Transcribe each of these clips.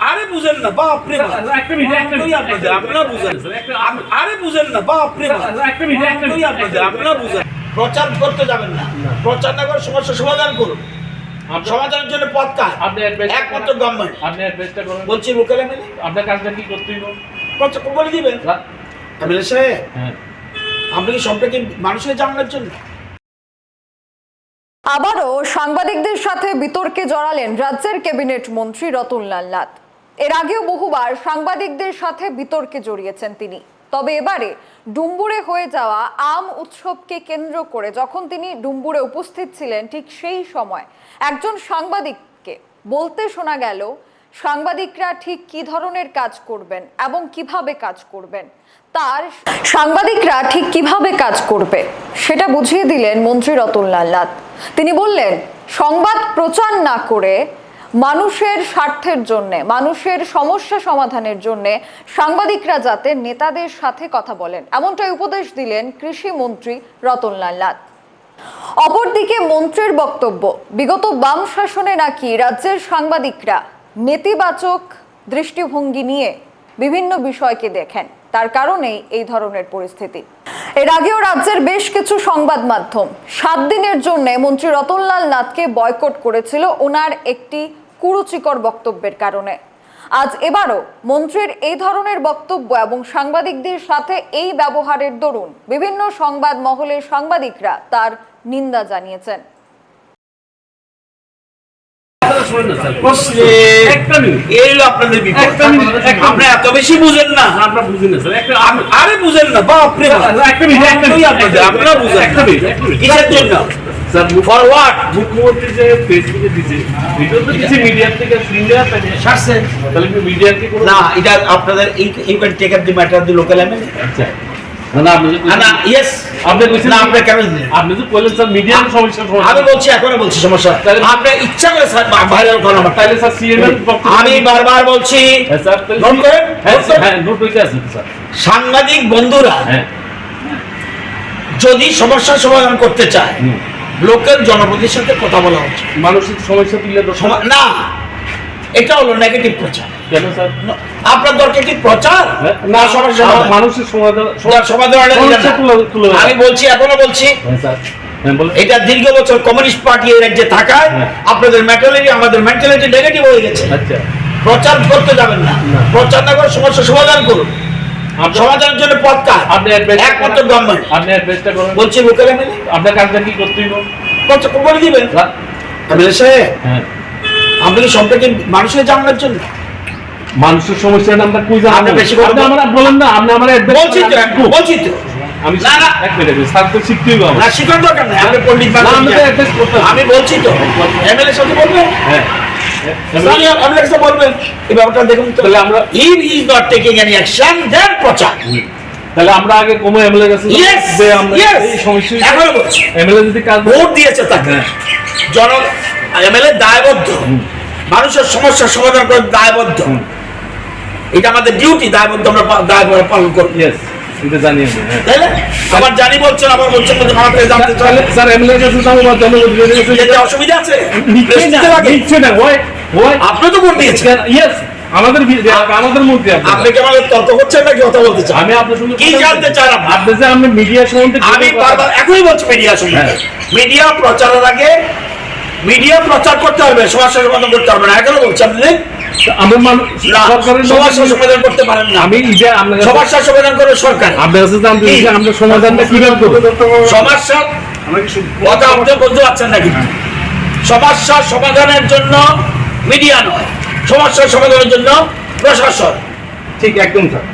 আরে বুঝেন না বাপ। রে বাপ। একটা মিনিট, একটা কই মিনিট, আপনাদের, একটা আপনারা বুঝেন। আরে বুঝেন না বাপ। রে বাপ। একটা মিনিট, একটা কই মিনিট, আপনাদের, একটা আপনারা বুঝেন। প্রচার করতে যাবেন না। প্রচার না করে সমস্যা সমাধান করুন। সমাধানের জন্য পথ কাজ আপনি একমাত্র গভর্নমেন্ট। আপনি অ্যাড্রেসটা করুন। বলছি লোকাল এমএলএ আপনার কাজটা কি করতে প্রচার বলে দিবেন। এমএলএ সাহেব হ্যাঁ। আপনি কি সবটা মানুষের জানানোর জন্য? আবারও সাংবাদিকদের সাথে বিতর্কে জড়ালেন রাজ্যের ক্যাবিনেট মন্ত্রী রতনলাল নাথ। এর আগেও বহুবার সাংবাদিকদের সাথে বিতর্কে জড়িয়েছেন তিনি। তবে এবারে ডুম্বুরে হয়ে যাওয়া আম উৎসবকে কেন্দ্র করে যখন তিনি ডুম্বুরে উপস্থিত ছিলেন ঠিক সেই সময় একজন সাংবাদিককে বলতে শোনা গেল সাংবাদিকরা ঠিক কি ধরনের কাজ করবেন এবং কীভাবে কাজ করবেন? তার সাংবাদিকরা ঠিক কীভাবে কাজ করবে? সেটা বুঝিয়ে দিলেন মন্ত্রী রতনলাল নাথ। তিনি বললেন, সংবাদ প্রচার না করে মানুষের স্বার্থের জন্য, মানুষের সমস্যা সমাধানের জন্য সাংবাদিকরা যাতে নেতাদের সাথে কথা বলেন। এমনটাই উপদেশ দিলেন কৃষি মন্ত্রী রতনলাল নাথ। অপরদিকে মন্ত্রীর বক্তব্য, বিগত বাম শাসনে নাকি রাজ্যের সাংবাদিকরা নেতিবাচক দৃষ্টিভঙ্গি নিয়ে বিভিন্ন বিষয়কে দেখেন। তার কারণেই এই ধরনের পরিস্থিতি। এর আগেও রাজ্যের বেশ কিছু সংবাদ মাধ্যম সাত দিনের জন্য মন্ত্রী রতনলাল নাথকে বয়কট করেছিল ওনার একটি কুরুচিকর বক্তব্যের কারণে। আজ এবারও মন্ত্রীর এই ধরনের বক্তব্য এবং সাংবাদিকদের সাথে এই ব্যবহারের দরুন বিভিন্ন সংবাদ মহলের সাংবাদিকরা তার নিন্দা জানিয়েছেন। আরে বুঝেন না আপনাদের, আপনারা বুঝেন একটা মিনিট একটা মিনিট। কিসের জন্য? স্যার ফর হোয়াট মুখ্যমন্ত্রী যে ফেসবুকে দিছে দিছে মিডিয়ার থেকে তাহলে কি না এটা আপনাদের এই can take up the matter the local MLA আচ্ছা। আমি বলছি এখনও বলছি সমস্যা। আপনি ইচ্ছা করে ভাইরাল করেন আমার আমি বারবার বলছি। সাংবাদিক বন্ধুরা হ্যাঁ। যদি সমস্যার সমাধান করতে চায়। লোকাল জনপ্রতির সাথে কথা বলা উচিত। মানসিক সমস্যা তুললে তো সমা- না এটা হলো নেগেটিভ প্রচার। আপনার দরকার কি প্রচার? হ্যাঁ, না মানুষের। আমি বলছি এখনও বলছি। হ্যাঁ হ্যাঁ এটা দীর্ঘ বছর কমিউনিস্ট পার্টি এই রাজ্যে থাকায় হ্যাঁ। আপনাদের মেন্টালিটি আমাদের মেন্টালিটি নেগেটিভ হয়ে গেছে। আচ্ছা। প্রচার করতে যাবেন না। প্রচার না করে সমস্যা সমাধান করুন। সমাধানের জন্য পথ আপনি একমাত্র গভর্নমেন্ট আপনি বলছি লোকাল এমএলএ আপনার কাজটা কি করতে হইব? প্রচার বলে দিবেন। সাহেব হ্যাঁ আপনি কি সবটা কি মানুষের জানানোর জন্য। মানুষের সমস্যাটা আমরা কই জানব আপনি বেশি করে আমরা বলেন না আপনি আমার বলছি তো করেন, বলছি তো। আমি না, না। এক মিনিট স্যার তো শিখতে হইব না শিখার দরকার নেই আপনি পন্ডিত না, আমি তো advice করতে আমি বলছি তো এমএলএ সাথে বলবেন? হ্যাঁ। আমি বলবেন? এই ব্যাপারটা দেখুন তাহলে আমরা if is not taking any action then প্রচার। তাহলে আমরা আগে কমে এমএলএ কাছে যে আমরা এই সমস্যা এখনও বলছি। এমএলএ যদি কাজ ভোট দিয়েছে তাকে। জন এমএলএ দায়বদ্ধ। মানুষের সমস্যার সমাধান করে দায়বদ্ধ। এটা আমাদের ডিউটি দায়বদ্ধ আমরা দায় পালন জানি আমি তাই না আবার জানি বলছেন আবার বলছেন যে আমার কাছে জানতে চাইলে স্যার এমএলএ কাছে যাব বা জনপ্রতিনিধির কাছে যেতে অসুবিধা আছে? নিচ্ছে Press দিতে না লাগে। নিচ্ছে না। ওই ওই আপনি তো ভোট দিয়েছেন। ইয়েস আমাদের আমাদের মধ্যে আপনি আপনি কি আমাদের তর্ক করছেন নাকি কথা বলতে চান? আমি আপনার সঙ্গে কি জানতে চান আপনি? আপনি যে আমি মিডিয়া সম্বন্ধে আমি বারবার এখনই বলছি মিডিয়া সম্বন্ধে। হ্যাঁ। মিডিয়া প্রচারের আগে মিডিয়া প্রচার করতে হবে সমস্যা সমাধান করতে হবে না। এখনও বলছি আপনি সমস্যা সমাধান করতে পারেন না। আমি সমস্যা সমাধান করে সরকার। আপনার কাছে জানতে চাই যে আমরা সমাধানটা কীভাবে করব? সমস্যা কথা আপনি বলতে পারছেন নাকি? সমস্যা সমাধানের জন্য মিডিয়া নয় সমস্যা সমাধানের জন্য প্রশাসন। ঠিক একদম স্যার।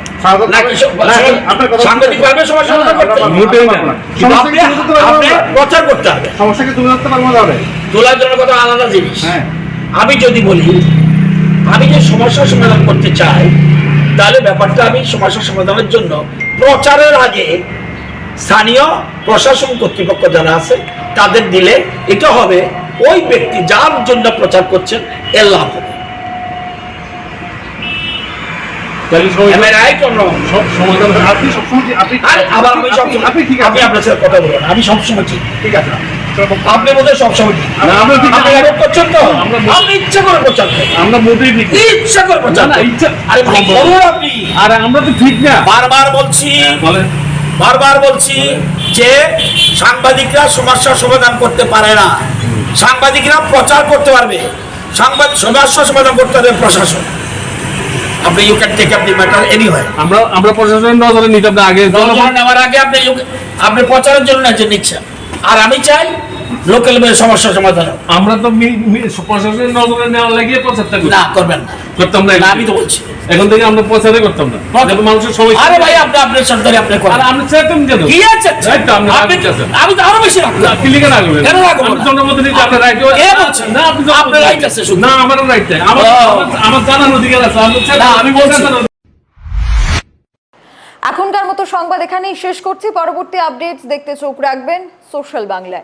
সমস্যা করতে আপনি-? প্রচার করতে হবে। সমস্যাকে তুলে ধরতে পারব তাহলে? তোলার জন্য কথা আলাদা জিনিস। হ্যাঁ। আমি যদি বলি আমি যে সমস্যার সমাধান করতে চাই তাহলে ব্যাপারটা আমি সমস্যা সমাধানের জন্য প্রচারের আগে স্থানীয় প্রশাসন কর্তৃপক্ষ যারা আছে তাদের দিলে এটা হবে। ওই ব্যক্তি যার জন্য প্রচার করছেন এর লাভ হবে তাহলে সবাই- Am I right or wrong? সব- সমাধান আপনি সবসময় আপনি আর আবার আমি সবসময় আপনি ঠিক আপনি আপনার সাথে কথা বলুন। আমি সবসময় ঠিক। ঠিক আছে। আপনি বোধহয় সবসময় ঠিক। আমরা ঠিক আপনি করছেন তো? আপনি ইচ্ছা করে প্রচার আমরা মোটেই ঠিক। না। ইচ্ছা করে প্রচার না, না, ইচ্ছা- আরে ভাই আপনি। আর আমরা তো ঠিক না। বারবার বলছি। বারবার বলছি যে সাংবাদিকরা সমস্যার সমাধান করতে পারে না। সাংবাদিকরা প্রচার করতে পারবে। সাংবাদিক সমস্যা সমাধান করতে পারবে প্রশাসন। আপনি you can take up the matter anyway আমরা আমরা প্রশাসনের নজরে নিতে আগে জনগণ নেওয়ার আগে আপনি আপনি প্রচারের জন্য নিচ্ছেন। আর আমি চাই লোকাল সমস্যা সমাধান আমরা তো প্রশাসনের নজরে নেওয়ার লাগিয়ে প্রচারটা করি না করবেন না। করতাম না আমি তো বলছি। এখন থেকে আমরা প্রচারই করতাম না। মানুষের আরে ভাই আপনি আপনার সরকারি আপনি করেন। আপনি কেন? কি আছে আপনি। আমি তো আরও বেশি রাখব আপনি লিখে রাখবেন কেন রাখব আমি না? জনপ্রতিনিধি আপনার রাইট কে বলছে? না আপনি আপনার right আছে শুধু। না আমারও রাইট নাই। আমার। আমার- আমার জানার অধিকার আছে। আমি বলছি। এখনকার মতো সংবাদ এখানেই শেষ করছি। পরবর্তী আপডেটস দেখতে চোখ রাখবেন। সোশ্যাল বাংলায়।